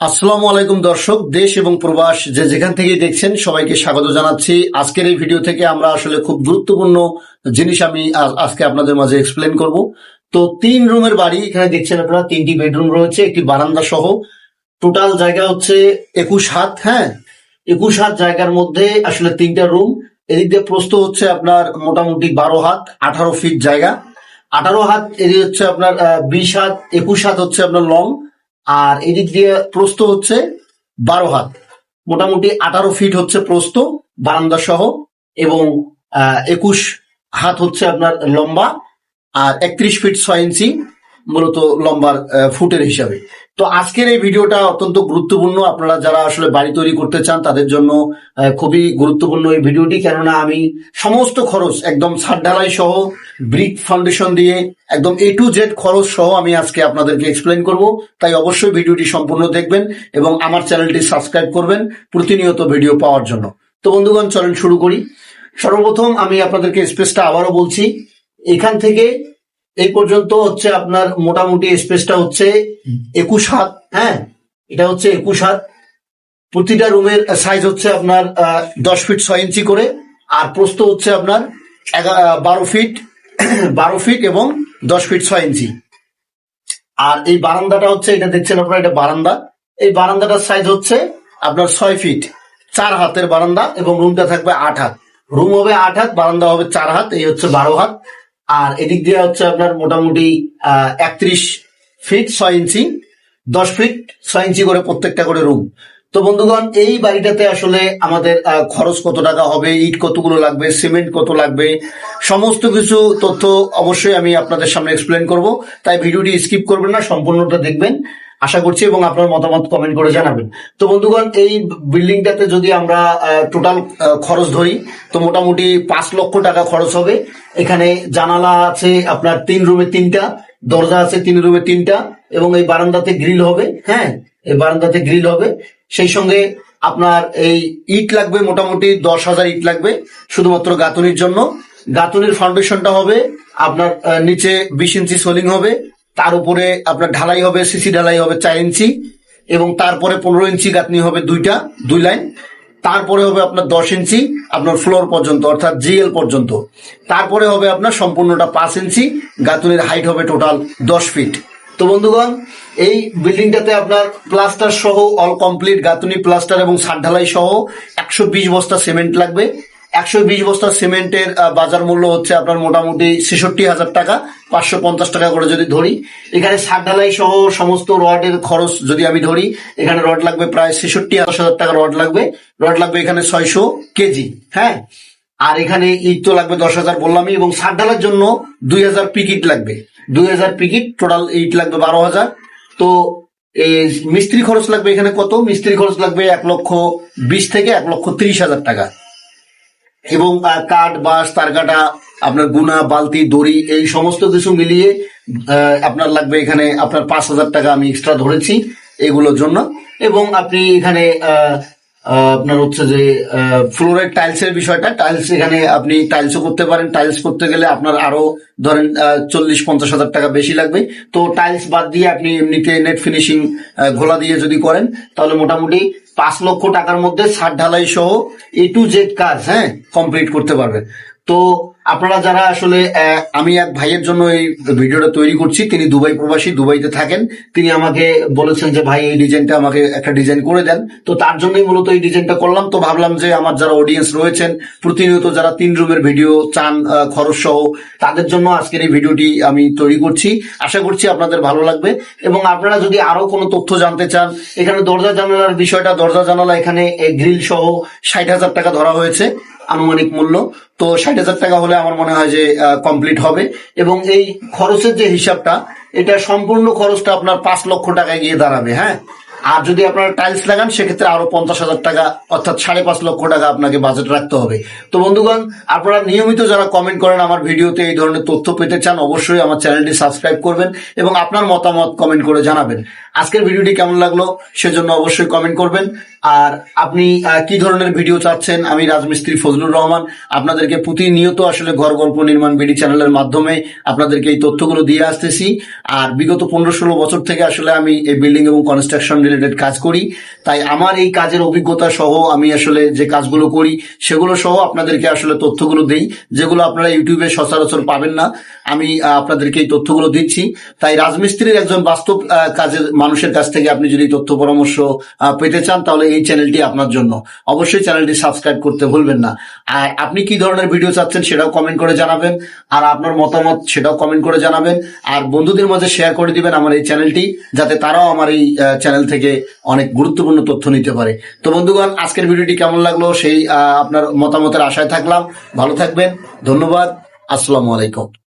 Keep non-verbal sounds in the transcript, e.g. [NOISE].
আসসালামু আলাইকুম দর্শক, দেশ এবং প্রবাস যে যেখান থেকে দেখছেন, সবাইকে স্বাগত জানাচ্ছি। আজকের এই ভিডিও থেকে আমরা আসলে খুব গুরুত্বপূর্ণ জিনিস আমি আজকে আপনাদের মাঝে এক্সপ্লেন করব। তো তিন রুমের বাড়ি, এখানে দেখছেন আপনারা, তিনটি বেডরুম রয়েছে, একটি বারান্দা সহ। টোটাল জায়গা হচ্ছে একুশ হাত হ্যাঁ? একুশ হাত জায়গার মধ্যে আসলে তিনটা রুম এদিক দিয়ে প্রস্থ হচ্ছে আপনার মোটামুটি বারো হাত, আঠারো ফিট জায়গা। আঠারো হাত, এদিকে হচ্ছে আপনার বিশ হাত, একুশ হাত হচ্ছে আপনার লং আর এদিক দিয়ে প্রস্ত হচ্ছে বারো হাত। মোটামুটি আঠারো ফিট হচ্ছে প্রস্ত বারান্দা সহ এবং একুশ হাত হচ্ছে আপনার লম্বা আর একত্রিশ ফিট ছয় ইঞ্চি মূলত লম্বার ফুটের হিসাবে। তো আজকের এই ভিডিওটা অত্যন্ত গুরুত্বপূর্ণ। আপনারা যারা আসলে বাড়ি তৈরি করতে চান, তাদের জন্য খুবই গুরুত্বপূর্ণ এই ভিডিওটি। কেননা আমি সমস্ত খরচ একদম ছাদ ঢালাই সহ, ব্রিক ফাউন্ডেশন দিয়ে একদম এ টু জেড খরচ সহ আমি আজকে আপনাদেরকে এক্সপ্লেন করব। তাই অবশ্যই ভিডিওটি সম্পূর্ণ দেখবেন এবং আমার চ্যানেলটি সাবস্ক্রাইব করবেন প্রতিনিয়ত ভিডিও পাওয়ার জন্য। তো বন্ধুগণ, চলেন শুরু করি। সর্বপ্রথম আমি আপনাদেরকে স্পেসটা আবারও বলছি। এখান থেকে এই পর্যন্ত হচ্ছে আপনার মোটামুটি স্পেসটা হচ্ছে একুশ হাত হ্যাঁ? এটা হচ্ছে একুশ হাত। প্রতিটা রুমের সাইজ হচ্ছে আপনার দশ ফিট ছয় ইঞ্চি করে। আর প্রস্থ হচ্ছে আপনার বারো ফিট [CLEARS THROAT] বারো ফিট এবং দশ ফিট ছয় ইঞ্চি। আর এই বারান্দাটা হচ্ছে, এটা দেখছেন আপনারা, এটা বারান্দা। এই বারান্দাটার সাইজ হচ্ছে আপনার ছয় ফিট চার হাতের বারান্দা এবং রুমটা থাকবে আট হাত। রুম হবে আট হাত, বারান্দা হবে চার হাত, এই হচ্ছে বারো হাত। আর এদিক দিয়ে হচ্ছে আপনার মোটামুটি একত্রিশ ফিট ছয় ইঞ্চি, দশ ফিট ছয় ইঞ্চি করে প্রত্যেকটা করে রুম তো বন্ধুগণ, এই বাড়িটাতে আসলে আমাদের খরচ কত টাকা হবে, ইট কতগুলো লাগবে, সিমেন্ট কত লাগবে, সমস্ত কিছু তথ্য অবশ্যই আমি আপনাদের সামনে এক্সপ্লেন করব। তাই ভিডিওটি স্কিপ করবেন না, সম্পূর্ণটা দেখবেন। আশা করছি এবং আপনার মতামত কমেন্ট করে জানাবেন। তো বন্ধুগণ, এই বিল্ডিংটাতে যদি আমরা টোটাল খরচ ধরি, তো মোটামুটি পাঁচ লক্ষ টাকা খরচ হবে। এখানে জানালা আছে আপনার তিন রুমে তিনটা, দরজা আছে তিন রুমে তিনটা, এবং এই বারান্দাতে গ্রিল হবে হ্যাঁ? এই বারান্দাতে গ্রিল হবে। সেই সঙ্গে আপনার এই ইট লাগবে, মোটামুটি দশ হাজার ইট লাগবে, শুধুমাত্র গাঁথনির জন্য। গাঁথনির ফাউন্ডেশনটা হবে, আপনার নিচে বিশ ইঞ্চি সোলিং হবে তার উপরে আপনার ঢালাই হবে, সিসি ঢালাই হবে চার ইঞ্চি এবং তারপরে পনেরো ইঞ্চি গাঁথনি হবে দুইটা, দুই লাইন। তারপরে হবে আপনার দশ ইঞ্চি আপনার ফ্লোর পর্যন্ত, অর্থাৎ জিএল পর্যন্ত। তারপরে হবে আপনার সম্পূর্ণটা পাঁচ ইঞ্চি, গাঁথনির হাইট হবে টোটাল দশ ফিট তো বন্ধুগণ, এই বিল্ডিংটাতে আপনার প্লাস্টার সহ অল কমপ্লিট গাঁথনি প্লাস্টার এবং ছাদ ঢালাই সহ একশো বিশ বস্তা সিমেন্ট লাগবে। একশো বিশ বস্তা সিমেন্টের বাজার মূল্য হচ্ছে আপনার মোটামুটি ছেষট্টি হাজার টাকা, পাঁচশো পঞ্চাশ টাকা করে যদি ধরি। এখানে সার ঢালাই সহ সমস্ত রডের খরচ যদি আমি ধরি, এখানে রড লাগবে প্রায় ছেষট্টি হাজার টাকা রড লাগবে। রড লাগবে এখানে ছয়শো কেজি হ্যাঁ? আর এখানে ইট তো লাগবে দশ হাজার বললামই এবং সার ঢালার জন্য দুই হাজার পিকিট লাগবে। দুই হাজার পিকিট, টোটাল ইট লাগবে বারো হাজার। তো মিস্ত্রি খরচ লাগবে এখানে কত? মিস্ত্রি খরচ লাগবে এক লক্ষ বিশ থেকে এক লক্ষ ত্রিশ হাজার টাকা। এবং কাঠ, বাঁশ, তারকাটা, আপনার গুনা, বালতি, দড়ি, এই সমস্ত কিছু মিলিয়ে আপনার লাগবে এখানে, আপনার পাঁচ হাজার টাকা আমি এক্সট্রা ধরেছি এগুলোর জন্য। এবং আপনি এখানে আপনার হচ্ছে যে ফ্লোরের টাইলসের বিষয়টা। টাইলস এখানে আপনি টাইলসও করতে পারেন। টাইলস করতে গেলে আপনার আরও ধরেন চল্লিশ, পঞ্চাশ হাজার টাকা বেশি লাগবে। তো টাইলস বাদ দিয়ে আপনি এমনিতে নেট ফিনিশিং ঘোলা দিয়ে যদি করেন, তাহলে মোটামুটি পাঁচ লক্ষ টাকার মধ্যে ছাদ ঢালাই সহ এ টু জেড কাজ হ্যাঁ কমপ্লিট করতে পারবেন। তো আপনারা যারা আসলে আমি এক ভাইয়ের জন্য এই ভিডিওটা তৈরি করছি, তিনি দুবাই প্রবাসী, দুবাইতে থাকেন। তিনি আমাকে বলেছেন যে, ভাই, এই ডিজাইনটা আমাকে একটা ডিজাইন করে দেন। তো তার জন্যই মূলত এই ডিজাইনটা করলাম। তো ভাবলাম যে, আমার যারা অডিয়েন্স রয়েছেন, প্রতিনিয়ত যারা তিন রুমের ভিডিও চান খরচ সহ, তাদের জন্য আজকের এই ভিডিওটি আমি তৈরি করছি। আশা করছি আপনাদের ভালো লাগবে। এবং আপনারা যদি আরও কোনো তথ্য জানতে চান, এখানে দরজা জানালার বিষয়টা, দরজা জানালা এখানে গ্রিল সহ ষাট হাজার টাকা ধরা হয়েছে আনুমানিক মূল্য। তো ষাট হাজার টাকা হলে আমার মনে হয় যে কমপ্লিট হবে। এবং এই খরচের যে হিসাবটা, এটা সম্পূর্ণ খরচটা আপনার পাঁচ লক্ষ টাকায় গিয়ে দাঁড়াবে হ্যাঁ? আর যদি আপনারা টাইলস লাগান, সেক্ষেত্রে আরও পঞ্চাশ হাজার টাকা, অর্থাৎ সাড়ে পাঁচ লক্ষ টাকা আপনাকে বাজেট রাখতে হবে। তো বন্ধুগণ, আপনারা নিয়মিত যারা কমেন্ট করেন আমার ভিডিওতে এই ধরনের তথ্য পেতে চান, অবশ্যই আমার চ্যানেলটি সাবস্ক্রাইব করবেন এবং আপনার মতামত কমেন্ট করে জানাবেন। আজকের ভিডিওটি কেমন লাগল, সেজন্য অবশ্যই কমেন্ট করবেন। আর আপনি কি ধরনের ভিডিও চাচ্ছেন? আমি রাজমিস্ত্রি ফজলুর রহমান। আপনাদেরকে প্রতিনিয়ত আসলে ঘর গল্প নির্মাণ বিডি চ্যানেলের মাধ্যমে আপনাদেরকে এই তথ্যগুলো দিয়ে আসতেছি। আর বিগত পনেরো ষোলো বছর থেকে আসলে আমি এই বিল্ডিং এবং কনস্ট্রাকশন রিলেটেড কাজ করি। তাই আমার এই কাজের অভিজ্ঞতা সহ আমি আসলে যে কাজগুলো করি, সেগুলো সহ আপনাদেরকে আসলে তথ্যগুলো দেই, যেগুলো আপনারা ইউটিউবে সচরাচর পাবেন না। আমি আপনাদেরকে এই তথ্যগুলো দিচ্ছি। তাই রাজমিস্ত্রির একজন বাস্তব কাজের মানুষের কাছ থেকে আপনি যদি তথ্য পরামর্শ পেতে চান, তাহলে এই চ্যানেলটি আপনার জন্য। অবশ্যই চ্যানেলটি সাবস্ক্রাইব করতে ভুলবেন না। আর আপনি কি ধরনের ভিডিও চাচ্ছেন সেটাও কমেন্ট করে জানাবেন। আর আপনার মতামত সেটাও কমেন্ট করে জানাবেন। আর বন্ধুদের মাঝে শেয়ার করে দিবেন আমার এই চ্যানেলটি, যাতে তারাও আমার এই চ্যানেল থেকে অনেক গুরুত্বপূর্ণ তথ্য নিতে পারে। তো বন্ধুগণ, আজকের ভিডিওটি কেমন লাগল সেই আপনার মতামতের আশায় থাকলাম। ভালো থাকবেন। ধন্যবাদ। আসসালামু আলাইকুম।